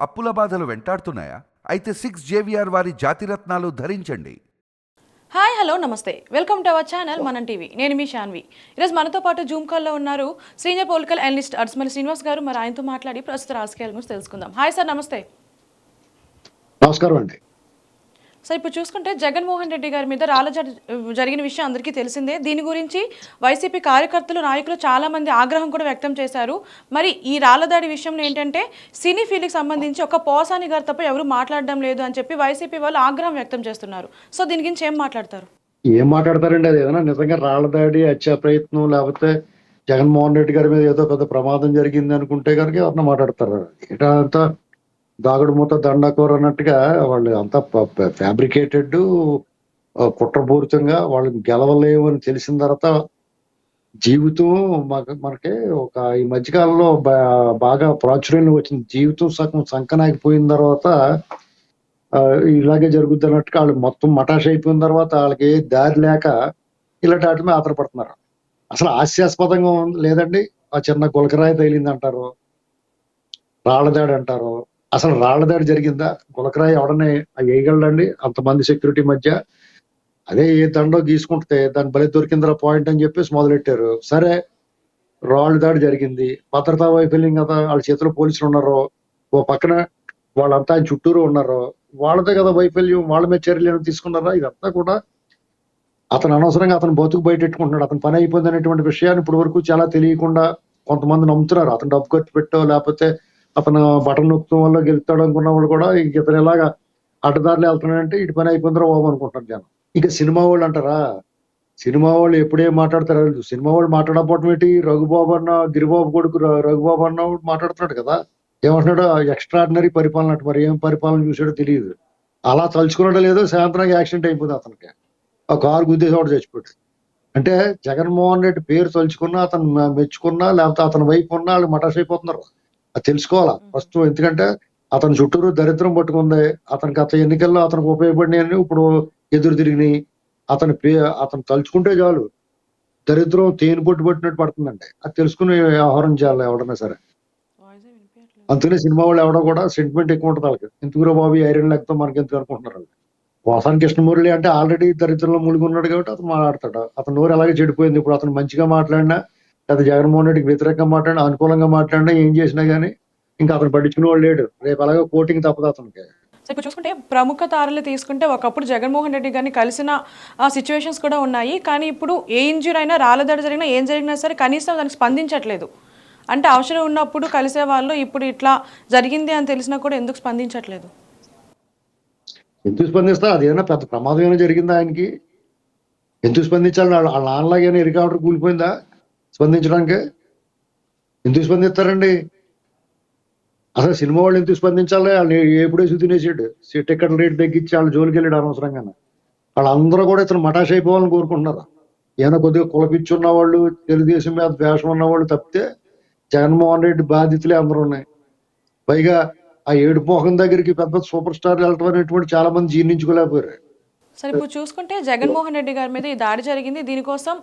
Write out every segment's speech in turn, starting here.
అప్పుల బాధలు వెంటాడుతున్నాయా? అయితే సిక్స్ జేవిఆర్ వారి జాతిరత్నాలు ధరించండి. హాయ్ హలో నమస్తే. Welcome to our channel Manam TV. నేను మీ శాన్వి ఈరోజు మనతో పాటు జూమ్ కాల్లో ఉన్నారు సీనియర్ పొలిటికల్ అనలిస్ట్ అడ్స్మల్ శ్రీనివాస్ గారు. మరి ఆయనతో మాట్లాడి ప్రస్తుత రాజకీయాల గురించి తెలుసుకుందాం. హాయ్ సార్ నమస్తే. నమస్కారం అండి. సో ఇప్పుడు చూసుకుంటే జగన్మోహన్ రెడ్డి గారి మీద రాళ్ళ జరిగిన విషయం అందరికీ తెలిసిందే. దీని గురించి వైసీపీ కార్యకర్తలు నాయకులు చాలామంది ఆగ్రహం కూడా వ్యక్తం చేశారు. మరి ఈ రాళ్ళదాడి విషయంలో ఏంటంటే సినీ ఫీల్డ్కి సంబంధించి ఒక పోసాని గారు తప్ప ఎవరు మాట్లాడడం లేదు అని చెప్పి వైసీపీ వాళ్ళు ఆగ్రహం వ్యక్తం చేస్తున్నారు. సో దీని గురించి ఏం మాట్లాడతారు? ఏం మాట్లాడతారండి? అది ఏదైనా నిజంగా రాళ్ళదాడి హత్యా ప్రయత్నం లేకపోతే జగన్మోహన్ రెడ్డి గారి మీద ఏదో పెద్ద ప్రమాదం జరిగింది అనుకుంటే కనుక ఎవరన్నా మాట్లాడతారు. ఇటంతా దాగుడు మూత దండకూర అన్నట్టుగా వాళ్ళు అంతా ఫ్యాబ్రికేటెడ్ కుట్రపూరితంగా వాళ్ళని గెలవలేము అని తెలిసిన తర్వాత జీవితం మాకు మనకి ఒక ఈ మధ్యకాలంలో బాగా ప్రాచుర్యం వచ్చింది జీవితం సగం సంకనాగిపోయిన తర్వాత ఇలాగే జరుగుద్ది అన్నట్టుగా వాళ్ళు మొత్తం మటాష్ అయిపోయిన తర్వాత వాళ్ళకి దారి లేక ఇలాంటి వాటి మీద ఆధారపడుతున్నారు. అసలు హాస్యాస్పదంగా ఉంది. లేదండి ఆ చిన్న గులకరాయి తగిలింది అంటారు రాళ్ళదాడి అంటారు అసలు రాళ్ళదాడి జరిగిందా? గులకరాయి ఎవడనే వేయగలండి అంతమంది సెక్యూరిటీ మధ్య. అదే ఏ దండో గీసుకుంటే దాని బలి దొరికిందిరా పాయింట్ అని చెప్పేసి మొదలెట్టారు. సరే రాళ్ళు దాడి జరిగింది. భద్రతా వైఫల్యం కదా వాళ్ళ చేతిలో పోలీసులు ఉన్నారు ఓ పక్కన వాళ్ళంతా ఆయన చుట్టూరు ఉన్నారు వాళ్ళదే కదా వైఫల్యం వాళ్ళ మీద చర్యలు ఏమైనా తీసుకున్నారా? ఇదంతా కూడా అతను అనవసరంగా అతను బతుకు బయటెట్టుకుంటున్నాడు. అతను పని అయిపోయింది అనేటువంటి విషయాన్ని ఇప్పటి వరకు చాలా తెలియకుండా కొంతమంది నమ్ముతున్నారు. అతను డబ్బు ఖర్చు పెట్టో లేకపోతే అతను బటన్ నొక్కడం వల్ల గెలుస్తాడు అనుకున్న వాళ్ళు కూడా ఇతను ఎలాగా అడ్డదారులు వెళ్తున్నాడంటే ఇటు పని అయిపోయిందిరా బాబు అనుకుంటారు జనం. ఇక సినిమా వాళ్ళు అంటారా? సినిమా వాళ్ళు ఎప్పుడే మాట్లాడతారు తెలియదు. సినిమా వాళ్ళు మాట్లాడకపోవటం ఏంటి? రఘుబాబు అన్న గిరిబాబు కొడుకు రఘుబాబు అన్న మాట్లాడుతున్నాడు కదా. ఏమంటున్నాడు? ఎక్స్ట్రాడినరీ పరిపాలన అంటే మరి. ఏం పరిపాలన చూసాడో తెలియదు అలా తలుచుకున్నాడో లేదో సాయంత్రానికి యాక్సిడెంట్ అయిపోయింది అతనికి. ఆ కారు గుద్దేసి ఒకటి చచ్చిపోయాడు. అంటే జగన్మోహన్ రెడ్డి పేరు తలుచుకున్నా అతను మెచ్చుకున్నా లేకపోతే అతని వైపు ఉన్నా వాళ్ళు మటాష్ అయిపోతున్నారు అది తెలుసుకోవాలా? ఫస్ట్ ఎందుకంటే అతని చుట్టూరు దరిద్రం పట్టుకుంది అతనికి అతని ఎన్నికల్లో అతనికి ఉపయోగపడినాయని ఇప్పుడు ఎదురు తిరిగినాయి. అతని పే అతను తలుచుకుంటే చాలు. దరిద్రం తేనె పొట్టు పట్టినట్టు పడుతుందండి. అది తెలుసుకుని వ్యవహారం చేయాలి ఎవడన్నా సరే. అందుకనే సినిమా వాళ్ళు ఎవడో కూడా సెంటిమెంట్ ఎక్కువ ఉంటుంది వాళ్ళకి. ఎందుకురా బాబు ఐరన్ లెక్కతో మనకి ఎందుకు అనుకుంటున్నారు వాళ్ళు? వాసాని కృష్ణమురళి అంటే ఆల్రెడీ దరిద్రంలో మునిగి ఉన్నాడు కాబట్టి అతను మాట్లాడతాడు. అతను నోరు అలాగే చెడిపోయింది. ఇప్పుడు అతను మంచిగా మాట్లాడినా లేదా జగన్మోహన్ రెడ్డికి వ్యతిరేకంగా మాట్లాడినా అనుకూలంగా మాట్లాడినా ఏం చేసినా గానీ ఇంకా అతను పట్టించుకునే వాళ్ళు లేడు. రేపు అలాగే కోటింగ్ తప్పదు అతనికి. సో ఇప్పుడు చూసుకుంటే ప్రముఖ తారలు తీసుకుంటే ఒకప్పుడు జగన్మోహన్ రెడ్డి గారిని కలిసిన ఆ సిచ్యువేషన్స్ కూడా ఉన్నాయి. కానీ ఇప్పుడు ఏ ఇంజూరీ అయినా రాళ్ళదాడి జరిగినా ఏం జరిగినా సరే కనీసం దానికి స్పందించట్లేదు. అంటే అవసరం ఉన్నప్పుడు కలిసే వాళ్ళు ఇప్పుడు ఇట్లా జరిగింది అని తెలిసినా కూడా ఎందుకు స్పందించట్లేదు? ఎందుకు స్పందిస్తా? అదేమైనా పెద్ద ప్రమాదం ఏమైనా జరిగిందా ఆయనకి? ఎందుకు స్పందించాలి? వాళ్ళ నాన్నలాగైనా హెలికాప్టర్ కూలిపోయిందా? స్పందించడానికి? ఎందుకు స్పందిస్తారండి? అసలు సినిమా వాళ్ళు ఎందుకు స్పందించాలి? వాళ్ళు ఎప్పుడేసి తినేసాడు. టికెట్ రేట్ తగ్గించి వాళ్ళ జోలికి వెళ్ళాడు అనవసరంగా వాళ్ళందరూ కూడా ఇతను మటాష్ అయిపోవాలని కోరుకుంటున్నారు. ఏమైనా కొద్దిగా కులపిచ్చున్న వాళ్ళు తెలుగుదేశం మీద ద్వేషం ఉన్న వాళ్ళు తప్పితే జగన్మోహన్ రెడ్డి బాధితులే అందరూ ఉన్నాయి. పైగా ఆ ఏడు మోహన్ దగ్గరికి పెద్ద సూపర్ స్టార్లు వెళ్ళటం అనేటువంటి చాలా మంది జీర్ణించుకోలేకపోయారు. సరే ఇప్పుడు చూసుకుంటే జగన్మోహన్ రెడ్డి గారి మీద ఈ దాడి జరిగింది. దీనికోసం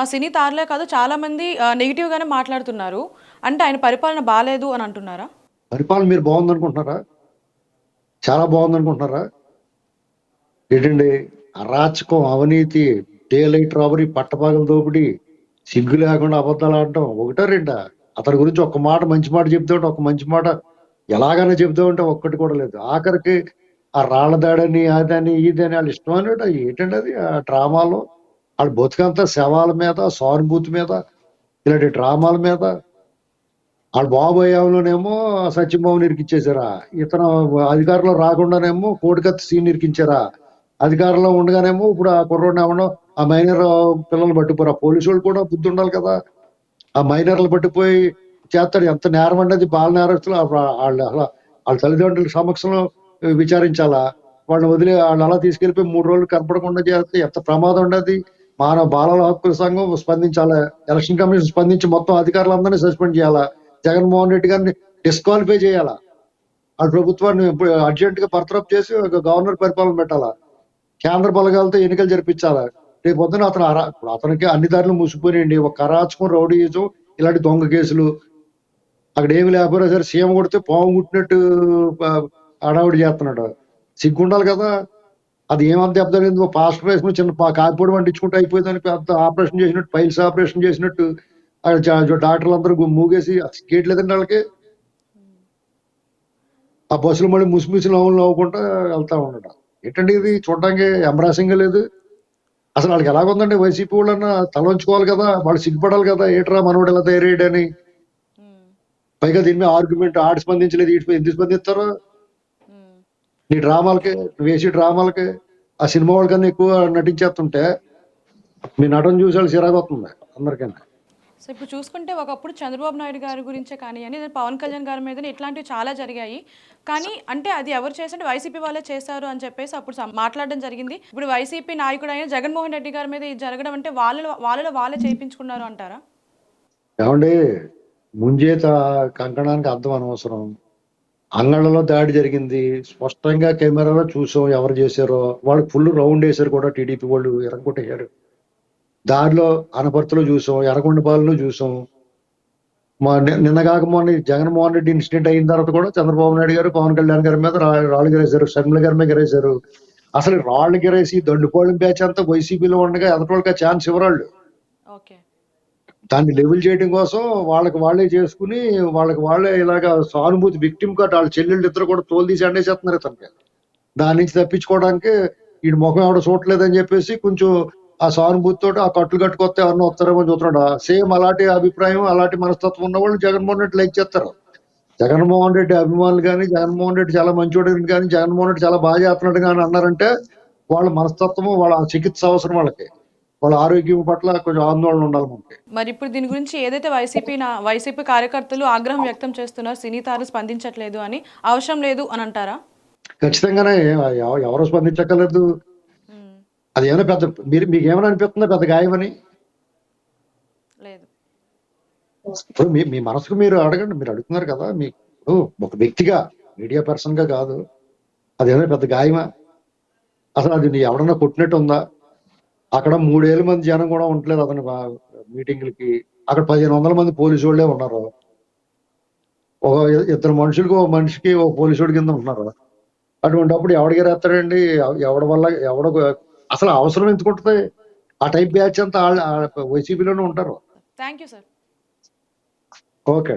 ఆ సినీ తారలే కాదు చాలా మంది నెగిటివ్ గానే మాట్లాడుతున్నారు. అంటే ఆయన పరిపాలన బాగాలేదు అని అంటున్నారా? పరిపాలన మీరు బాగుంది అనుకుంటున్నారా చాలా బాగుంది అనుకుంటున్నారా ఏంటండి అరాచకం అవినీతి డే లైట్ రాబరీ పట్టపాగల దోపిడీ సిగ్గు లేకుండా అబద్ధాలు ఆడటం ఒకటో రెండా? అతని గురించి ఒక మాట మంచి మాట చెప్తే ఒక మంచి మాట ఎలాగైనా చెప్తా ఉంటే ఒక్కటి కూడా లేదు. ఆఖరికి ఆ రాళ్ళ దాడని అదని ఇదని వాళ్ళు ఇష్టం అన్నట్టు ఏంటండి అది? ఆ డ్రామాలో వాళ్ళ బతుకంతా శవాల మీద సానుభూతి మీద ఇలాంటి డ్రామాల మీద. వాళ్ళ బాబోయేమోనేమో సత్యబాబుని ఇరికిచ్చేసారా ఇతను అధికారంలో రాకుండానేమో కోడికత్తి సీన్ ఇరికించారా? అధికారంలో ఉండగానేమో ఇప్పుడు ఆ కుర్రోడిని ఏమన్నా ఆ మైనర్ పిల్లలు పట్టిపోరా పోలీసు వాళ్ళు కూడా బుద్ధి ఉండాలి కదా. ఆ మైనర్లు పట్టిపోయి చేస్తాడు. ఎంత నేరం అనేది బాల నేరస్తులు వాళ్ళు వాళ్ళ తల్లిదండ్రుల సమక్షంలో విచారించాలా? వాళ్ళని వదిలే వాళ్ళు అలా తీసుకెళ్ళిపోయి మూడు రోజులు కనపడకుండా చేస్తే ఎంత ప్రమాదం ఉండదు? మానవ బాలల హక్కుల సంఘం స్పందించాలా? ఎలక్షన్ కమిషన్ స్పందించి మొత్తం అధికారులందరినీ సస్పెండ్ చేయాలా? జగన్మోహన్ రెడ్డి గారిని డిస్క్వాలిఫై చేయాలా? ఆ ప్రభుత్వాన్ని అర్జెంట్గా బర్తరఫ్ చేసి ఒక గవర్నర్ పరిపాలన పెట్టాలా? కేంద్ర బలగాలతో ఎన్నికలు జరిపించాలా? రేపు పొద్దున అతను అరా ఇప్పుడు అతనికి అన్ని దారులు మూసిపోయినండి ఒక కరాచకం రౌడీజం ఇలాంటి దొంగ కేసులు. అక్కడ ఏమి లేకపోయినా సరే సీఎం కొడితే పాము కుట్టినట్టు హడావుడి చేస్తున్నాడు. సిగ్గుండాలి కదా. అది ఏమంత దెబ్బ తగిలింది పాస్ట్ వేసుకుని చిన్న కాకిపొడి వండించుకుంటూ అయిపోయిందని పెద్ద ఆపరేషన్ చేసినట్టు పైల్స్ ఆపరేషన్ చేసినట్టు డాక్టర్లు అందరూ మూగేసి గేట్లేదండి వాళ్ళకి? ఆ బస్సులు మళ్ళీ ముసిముసి నవ్వులు నవ్వుకుంటా వెళ్తా ఉండడం ఏంటండి ఇది? చూడడానికి ఎంబ్రాసింగ్ లేదు. అసలు వాళ్ళకి ఎలాగుందండి? వైసీపీ వాళ్ళన్నా తలంచుకోవాలి కదా. వాళ్ళు సిగ్గుపడాలి కదా. ఏట్రా మనోడు ఎలా తయారయ్యాడని? పైగా దీని మీద ఆర్గ్యుమెంట్ ఆడి స్పందించలేదు ఇటు ఎందుకు స్పందిస్తారు. నీ డ్రామాలకి వేసి డ్రామాలకి ఆ సినిమా వాళ్ళకన్నా ఎక్కువ నటించేస్తుంటే మీ నటన చూసి వాళ్ళు చిరాకు వస్తుంది అందరికన్నా. సో ఇప్పుడు చూసుకుంటే ఒకప్పుడు చంద్రబాబు నాయుడు గారి గురించే కానీ అని పవన్ కళ్యాణ్ గారి మీద ఇట్లాంటివి చాలా జరిగాయి. కానీ అంటే అది ఎవరు చేసింటే వైసీపీ వాళ్ళే చేశారు అని చెప్పేసి అప్పుడు మాట్లాడడం జరిగింది. ఇప్పుడు వైసీపీ నాయకుడు అయిన జగన్మోహన్ రెడ్డి గారి మీద ఇది జరగడం అంటే వాళ్ళలో వాళ్ళలో వాళ్ళే చేయించుకున్నారు అంటారా? ఏమండి ముంజేత కంకణానికి అర్థం అనవసరం. అంగళ్ళలో దాడి జరిగింది. స్పష్టంగా కెమెరాలో చూసాం ఎవరు చేశారో. వాళ్ళు ఫుల్ రౌండ్ వేశారు కూడా టీడీపీ వాళ్ళు ఎరగొట్టేశారు దారిలో అనపర్తిలో చూసాం ఎర్రగొండపాలెంలో చూసాం. మా ని- నిన్న కాక మొన్న జగన్మోహన్ రెడ్డి ఇన్సిడెంట్ అయిన తర్వాత కూడా చంద్రబాబు నాయుడు గారు పవన్ కళ్యాణ్ గారి మీద రాళ్ళు గిరేశారు షర్మిల గారి మీద గిరేశారు. అసలు రాళ్ళు గిరేసి దండుకోవడం బ్యాచ్ అంతా వైసీపీలో ఉండగా ఎదటోళ్ళకి ఛాన్స్ ఇవ్వరాళ్ళు. ఓకే. దాన్ని లెవెల్ చేయడం కోసం వాళ్ళకి వాళ్ళే చేసుకుని వాళ్ళకి వాళ్ళే ఇలాగా సానుభూతి విక్టిమ్ కార్డ్ వాళ్ళ చెల్లెళ్ళు ఇద్దరు కూడా తోలు తీసి అండేసేస్తున్నారు తనకి దాని నుంచి తప్పించుకోవడానికి ఈ ముఖం ఎవడ చూడలేదని చెప్పేసి కొంచెం ఆ సానుభూతితో ఆ కట్లు కట్టుకొస్తే ఎవరన్నా వస్తారేమో చూస్తున్నాడు. సేమ్ అలాంటి అభిప్రాయం అలాంటి మనస్తత్వం ఉన్న వాళ్ళు జగన్మోహన్ రెడ్డి లైక్ చేస్తారు. జగన్మోహన్ రెడ్డి అభిమానులు కానీ జగన్మోహన్ రెడ్డి చాలా మంచివాడు కానీ జగన్మోహన్ రెడ్డి చాలా బాగా చేస్తున్నాడు కానీ అన్నారంటే వాళ్ళ మనస్తత్వం వాళ్ళ చికిత్స అవసరం వాళ్ళకి. వాళ్ళ ఆరోగ్యం పట్ల కొంచెం ఆందోళన ఉండాలి మనకి. మరి ఇప్పుడు దీని గురించి ఏదైతే వైసీపీ నా వైసీపీ కార్యకర్తలు ఆగ్రహం వ్యక్తం చేస్తున్నారు సినీ తారు స్పందించట్లేదు అని అవసరం లేదు అని అంటారా? ఖచ్చితంగానే ఎవ- ఎవరు స్పందించక్కర్లేదు. అది ఏమైనా పెద్ద మీరు మీకు ఏమైనా అనిపిస్తుందా పెద్ద గాయమని? లేదు. ఇప్పుడు మీ మీ మనసుకు మీరు అడగండి మీరు అడుగుతున్నారు కదా మీకు ఒక వ్యక్తిగా మీడియా పర్సన్గా కాదు అది ఏమైనా పెద్ద గాయమా? అసలు అది ఎవడన్నా కొట్టినట్టు ఉందా? అక్కడ మూడేళ్ళ మంది జనం కూడా ఉండలేదు అతని మీటింగులకి. అక్కడ పదిహేను వందల మంది పోలీసు వాళ్ళే ఉన్నారు. ఒక ఇద్దరు మనుషులకి ఒక మనిషికి ఒక పోలీసుడి కింద ఉంటున్నారు. అటువంటిప్పుడు ఎవడికి రాస్తాడండి ఎవడి వల్ల ఎవడ అసలు అవసరం ఎందుకుంటుంది ఆ టైప్ బ్యాచ్ అంతా వైసీపీలోనే ఉంటారు. Thank you sir. ఓకే.